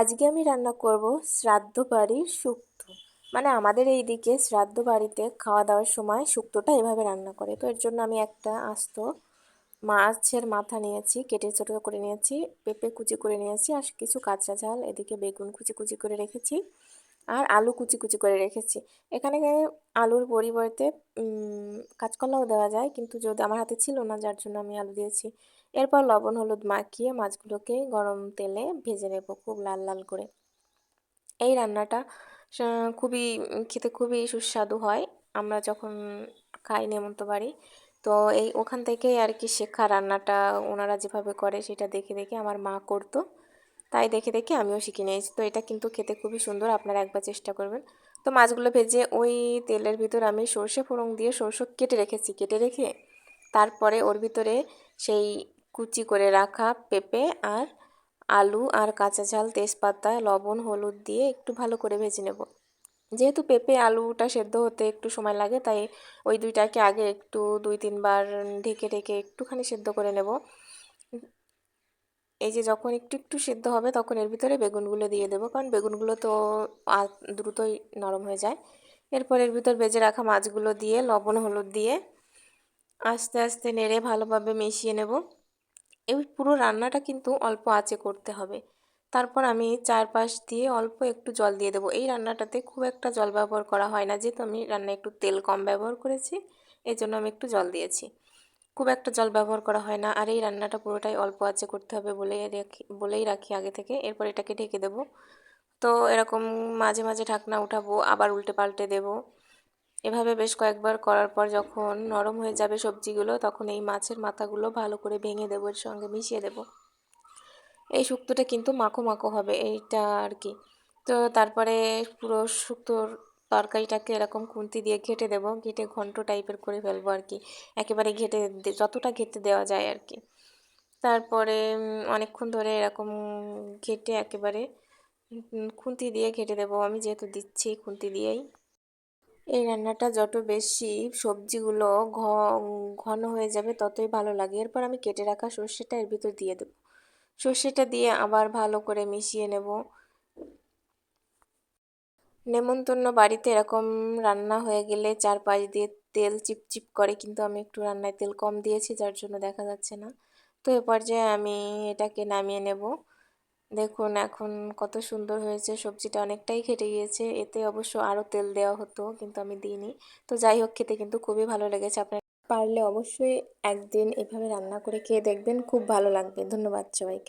আজকে আমি রান্না করব শ্রাদ্ধ বাড়ির শুক্ত। মানে আমাদের এই দিকে শ্রাদ্ধ বাড়িতে খাওয়া দাওয়ার সময় শুক্তটা এভাবে রান্না করে। তো এর জন্য আমি একটা আস্ত মাছের মাথা নিয়েছি, কেটে ছোটো করে নিয়েছি, পেঁপে কুচি করে নিয়েছি, আর কিছু কাঁচা ঝাল, এদিকে বেগুন কুচি কুচি করে রেখেছি। আর আলু কুচি কুচি করে রেখেছি। এখানে আলুর পরিবর্তে কাঁচকলাও দেওয়া যায়, কিন্তু যদি আমার হাতে ছিল না, যার জন্য আমি আলু দিয়েছি। এরপর লবণ, হলুদ মাখিয়ে মাছগুলোকে গরম তেলে ভেজে নেব খুব লাল লাল করে। এই রান্নাটা খুবই, খেতে খুবই সুস্বাদু হয়। আমরা যখন খাই নেমন্ত বাড়ি, তো এই ওখান থেকেই আর কি শেখা রান্নাটা, ওনারা যেভাবে করে সেটা দেখে দেখে আমার মা করতো। তাই দেখে দেখে আমিও শিখে নিয়েছি। তো এটা কিন্তু খেতে খুবই সুন্দর, আপনারা একবার চেষ্টা করবেন। তো মাছগুলো ভেজে ওই তেলের ভিতর আমি সর্ষে ফোড়ন দিয়ে সরষে কেটে রেখেছি, কেটে রেখে তারপরে ওর ভিতরে সেই কুচি করে রাখা পেঁপে আর আলু আর কাঁচা ঝাল তেজপাতা, লবণ, হলুদ দিয়ে একটু ভালো করে ভেজে নেব। যেহেতু পেঁপে, আলুটা সেদ্ধ হতে একটু সময় লাগে, তাই ওই দুইটাকে আগে একটু দুই তিনবার ঢেকে ঢেকে একটুখানি সেদ্ধ করে নেব। এই যে যখন একটু একটু সেদ্ধ হবে তখন এর ভিতরে বেগুনগুলো দিয়ে দেবো। কারণ বেগুনগুলো তো দ্রুতই নরম হয়ে যায়। এরপর এর ভিতর ভেজে রাখা মাছগুলো দিয়ে, লবণ, হলুদ দিয়ে আস্তে আস্তে নেড়ে ভালোভাবে মিশিয়ে নেব। এই পুরো রান্নাটা কিন্তু অল্প আঁচে করতে হবে। তারপর আমি চারপাশ দিয়ে অল্প একটু জল দিয়ে দেবো। এই রান্নাটাতে খুব একটা জল ব্যবহার করা হয় না। যেহেতু আমি রান্নায় একটু তেল কম ব্যবহার করেছি এই জন্য আমি একটু জল দিয়েছি। খুব একটা জল ব্যবহার করা হয় না। আর এই রান্নাটা পুরোটাই অল্প আঁচে করতে হবে বলে রাখি, বলেই রাখি আগে থেকে। এরপর এটাকে ঢেকে দেবো। তো এরকম মাঝে মাঝে ঢাকনা উঠাবো, আবার উল্টে পাল্টে দেবো। এভাবে বেশ কয়েকবার করার পর যখন নরম হয়ে যাবে সবজিগুলো, তখন এই মাছের মাথাগুলো ভালো করে ভেঙে দেবো, এর সঙ্গে মিশিয়ে দেবো। এই শুক্তোটা কিন্তু মাখো মাখো হবে, এইটা আর কি। তো তারপরে পুরো শুক্তোর তরকারিটাকে এরকম খুন্তি দিয়ে ঘেটে দেবো, ঘেটে ঘন্ট টাইপের করে ফেলব আর কি একেবারে ঘেটে যতটা ঘেটে দেওয়া যায় আর কি তারপরে অনেকক্ষণ ধরে এরকম ঘেটে একেবারে খুন্তি দিয়ে ঘেটে দেবো। আমি যেহেতু দিচ্ছি খুন্তি দিয়েই। এই রান্নাটা যত বেশি সবজিগুলো ঘন হয়ে যাবে ততই ভালো লাগে। এরপর আমি কেটে রাখা সর্ষেটা এর ভিতর দিয়ে দেবো। সর্ষেটা দিয়ে আবার ভালো করে মিশিয়ে নেব। নেমন্তন্ন বাড়িতে এরকম রান্না হয়ে গেলে চারপাশ দিয়ে তেল চিপচিপ করে, কিন্তু আমি একটু রান্নায় তেল কম দিয়েছি, যার জন্য দেখা যাচ্ছে না। তো এ পর্যায়ে আমি এটাকে নামিয়ে নেব। দেখুন, এখন কত সুন্দর হয়েছে, সবজিটা অনেকটাই খেটে গিয়েছে। এতে অবশ্য আরও তেল দেওয়া হতো, কিন্তু আমি দিইনি। তো যাই হোক, খেতে কিন্তু খুবই ভালো লেগেছে। আপনার পারলে অবশ্যই একদিন এভাবে রান্না করে খেয়ে দেখবেন, খুব ভালো লাগবে। ধন্যবাদ সবাইকে।